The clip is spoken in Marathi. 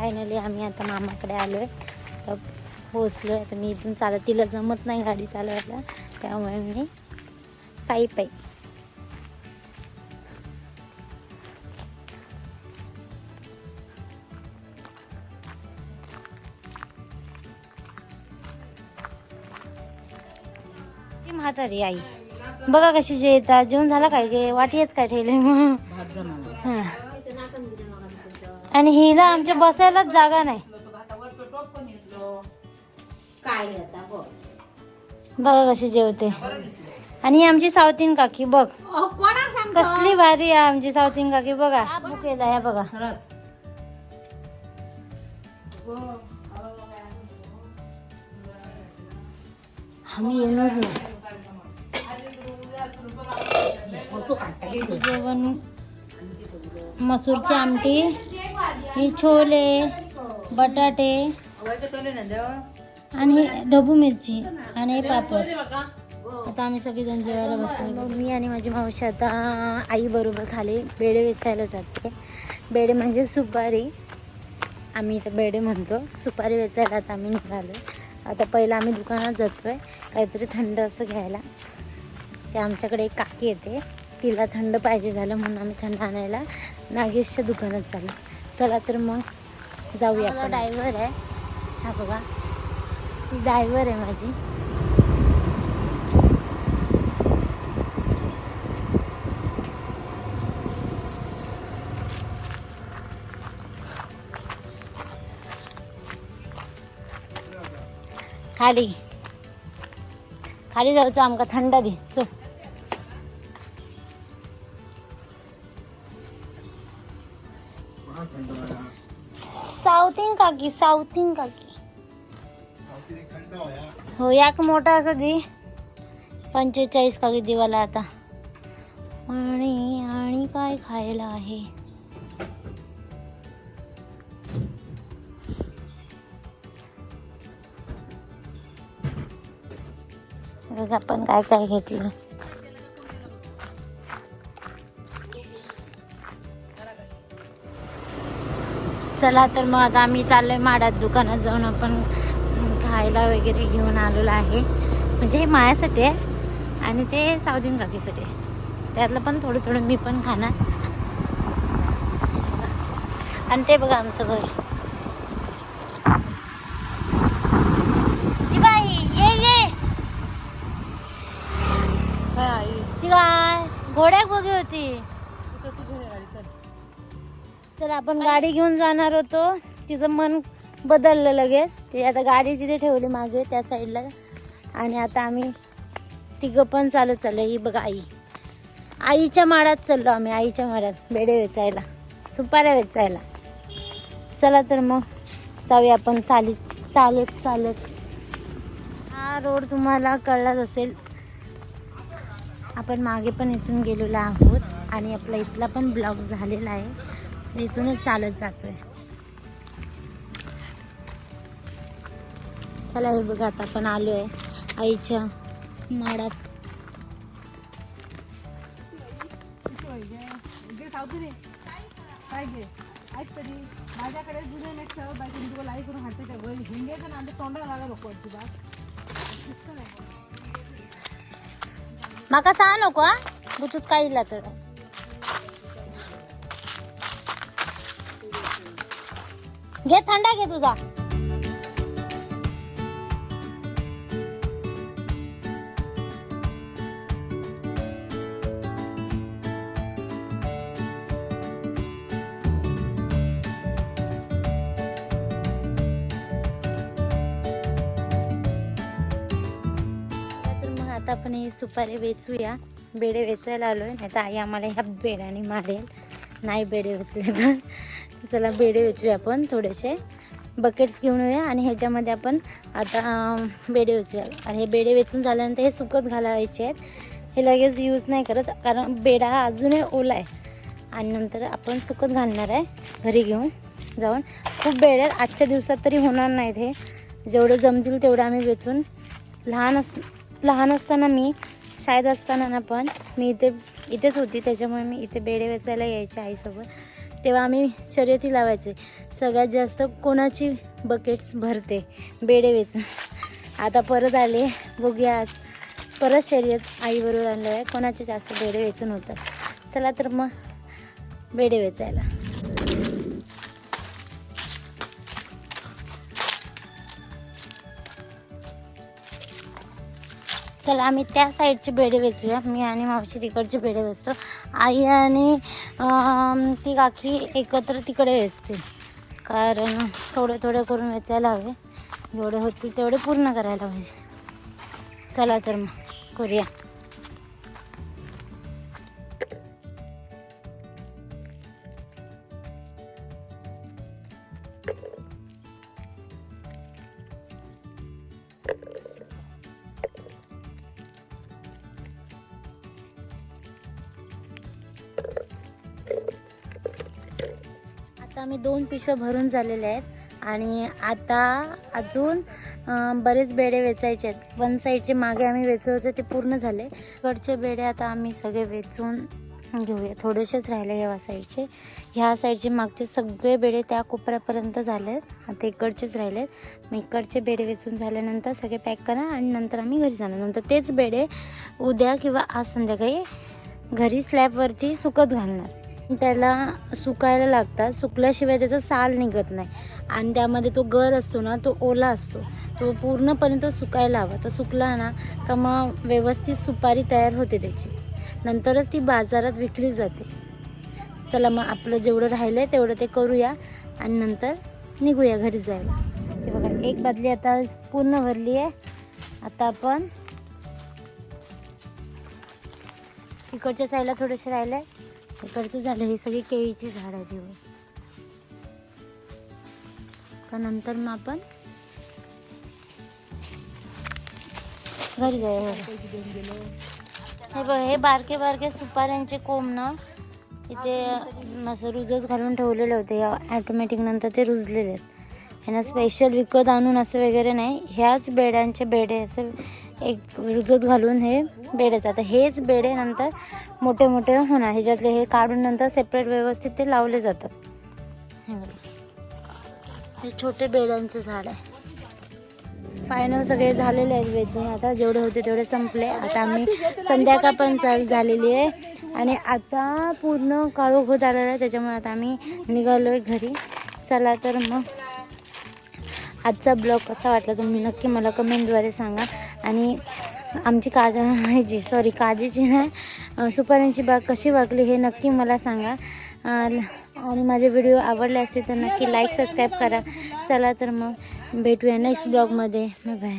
फायनली आम्ही आता मामाकडे आलो आहे तर पोचलो आहे आता मी इथून चालत तिला जमत नाही गाडी चालवायला. त्यामुळे मी पायी पायी. म्हातारी आई. बघा कशी जेवतात जेवण झाला काय गे? वाटी येत काय ठेवले मग? हा. आणि हिला आमच्या बसायलाच जागा नाही. बघा. कशी जेवते. आणि ही आमची सावतीन काकी बघ. कसली भारी आहे आमची सावतीन काकी बघा. केला ह्या बघा. आम्ही येणार नाही. जेवण मसूरची आमटी. ही छोले बटाटे आणि ढबू मिरची आणि पापड. आता आम्ही सगळेजण जेवायला बसतो मी आणि माझी मावशी आता आई बरोबर खाली बेडे वेचायला जाते. बेडे म्हणजे सुपारी. आम्ही इथं बेडे म्हणतो. सुपारी वेचायला आता आम्ही निघालो आता पहिलं आम्ही दुकानात जातोय. काहीतरी थंड असं घ्यायला. ते आमच्याकडे एक काकी येते. तिला थंड पाहिजे झालं म्हणून आम्ही थंड आणायला नागेशच्या दुकानात चाललो चला तर मग जाऊया ड्रायव्हर आहे. हा बघा. ती ड्रायव्हर आहे माझी. खाली. खाली जाऊचं आमका थंड दे चल काकी सावतीन काकी. हो याक मोठा असं दे. पंचेचाळीस काकी दिवाला आता. आणि आणि काय खायला आहे? आपण काय काय घेतलं. चला तर मग आता आम्ही चाललोय माडात दुकानात जाऊन. आपण खायला वगैरे घेऊन आलेलो आहे. म्हणजे हे मायासाठी आहे आणि ते सावधीन काकीसाठी त्यातलं पण थोडं थोडं मी पण खाणार. आणि ते बघा आमचं घर. ती काय घोड्याक बघी होती. चल आपण गाडी घेऊन जाणार होतो. तिचं मन बदललं लगेच. ते आता गाडी तिथे ठेवली मागे त्या साईडला. आणि आता आम्ही तिघं पण चालत चाललो ही बघा आई. आईच्या माळात चाललो आम्ही आईच्या माळात. बेडे वेचायला. सुपाऱ्या वेचायला. चला तर मग जाऊया आपण चालीत चालत चालत. हा रोड तुम्हाला कळलाच असेल. आपण मागे पण इथून गेलेलो आहोत आणि आपला इथला पण ब्लॉग झालेला आहे. इथूनच चालत जातोय. चला हे बघा आता आपण आलोय आईच्या माडात. माझ्याकडे जुने नेक्स्ट बायको मी तुला लाई करून हाते त्या वय हिंगायचं ना आमच्या तोंडाला लागा नको तुझा माका सांग नको हा. बुतूत काय इला तर. घे थंडा घे तुझा. तर मग आता आपण हे सुपारी वेचूया. बेडे वेचायला आलोय. नाही तर आई आम्हाला ह्या बेड्याने मारेल. नाही बेडे वेचले तर. चला बेडे वेचूया आपण थोडेसे. बकेट्स घेऊन येऊया आणि ह्याच्यामध्ये आपण आता बेडे वेचूया. आणि हे बेडे वेचून झाल्यानंतर हे सुकत घालायचे आहेत. हे लगेच यूज नाही करत कारण बेडा हा अजूनही ओला आहे. आणि नंतर आपण सुकत घालणार आहे घरी घेऊन जाऊन. खूप बेड आहेत आजच्या दिवसात तरी होणार नाहीत हे. जेवढं जमतील तेवढं आम्ही वेचून. लहान अस लहान असताना मी शाळेत असताना ना पण मी इथे इथेच होती त्याच्यामुळे मी इथे बेडे वेचायला यायचे आईसोबत. तेव्हा आम्ही शर्यती लावायचे. सगळ्यात जास्त कोणाची बकेट्स भरते? बेडे वेचून आता परत आले. बघूया आज. परत शर्यत आईबरोबर आणलं आहे कोणाचे जास्त बेडे वेचून होतात चला तर मग बेडे वेचायला चला आम्ही त्या साईडचे बेडे वेचूया मी आणि मावशी तिकडचे बेडे वेचतो आई आणि ती काकी एकत्र तिकडे वेचते कारण थोडे थोडे करून वेचायला हवे. जेवढे होतील तेवढे पूर्ण करायला पाहिजे. चला तर मग करूया. आता आम्ही दोन पिशव्या भरून झालेल्या आहेत. आणि आता अजून बरेच बेडे वेचायचे आहेत. वन साईडचे मागे आम्ही वेचले होते ते पूर्ण झाले. कडचे बेडे आता आम्ही सगळे वेचून घेऊया. थोडेसेच राहिले ह्या साईडचे. ह्या साईडचे मागचे सगळे बेडे त्या कोपऱ्यापर्यंत झाले आहेत. आता इकडचेच राहिले मग इकडचे बेडे वेचून झाल्यानंतर सगळे पॅक करा आणि नंतर आम्ही घरी जाणार. नंतर तेच बेडे उद्या किंवा आज संध्याकाळी घरी स्लॅबवरती सुकत घालणार. त्याला सुकायला लागतात. सुकल्याशिवाय त्याचा साल निघत नाही. आणि त्यामध्ये तो गर असतो ना तो ओला असतो. तो पूर्णपणे तो सुकायला हवा. तो सुकला ना का मग व्यवस्थित सुपारी तयार होते त्याची. नंतरच ती बाजारात विकली जाते. चला मग आपलं जेवढं राहिलं आहे तेवढं ते करूया आणि नंतर निघूया घरी जायला. बघा एक बादली आता पूर्ण भरली आहे. आता आपण इकडच्या साईडला थोडेसे राहिले आहे इकडचं झालं हे सगळी केळीची झाडं घेऊ का नंतर मग आपण घरी जाऊया. हे बघ हे बारके बारके सुपाऱ्यांचे कोंब ना इथे असं रुजत घालून ठेवलेले होते. ॲटोमॅटिक नंतर ते रुजलेले आहेत. ह्यांना स्पेशल विकत आणून असं वगैरे नाही ह्याच बेड्यांचे बेडे असं एक रुजत घालून हे बेडे जातं हेच बेडे नंतर मोठे मोठे होणार. ह्याच्यातले हे काढून नंतर सेपरेट व्यवस्थित ते लावले जातात. हे हे छोटे बेड्यांचं झाड आहे. फायनल सगळे झालेले आहेत वेचून आता जेवढे होते तेवढे संपले. आता आम्ही संध्याकाळ पण चाल झालेली आहे. आणि आता पूर्ण काळोख होत आलेला आहे. त्याच्यामुळे आता आम्ही निघालो आहे घरी. चला तर मग. आजचा ब्लॉग कसा वाटला तुम्ही नक्की मला कमेंटद्वारे सांगा. आणि आमची काजा ह्याची सॉरी काजीची नाही. सुपाऱ्यांची बाग कशी वागली हे नक्की मला सांगा. आणि माझे व्हिडिओ आवडले असतील तर नक्की लाईक सबस्क्राईब करा. चला तर मग भेटूया नेक्स्ट ब्लॉगमध्ये बाय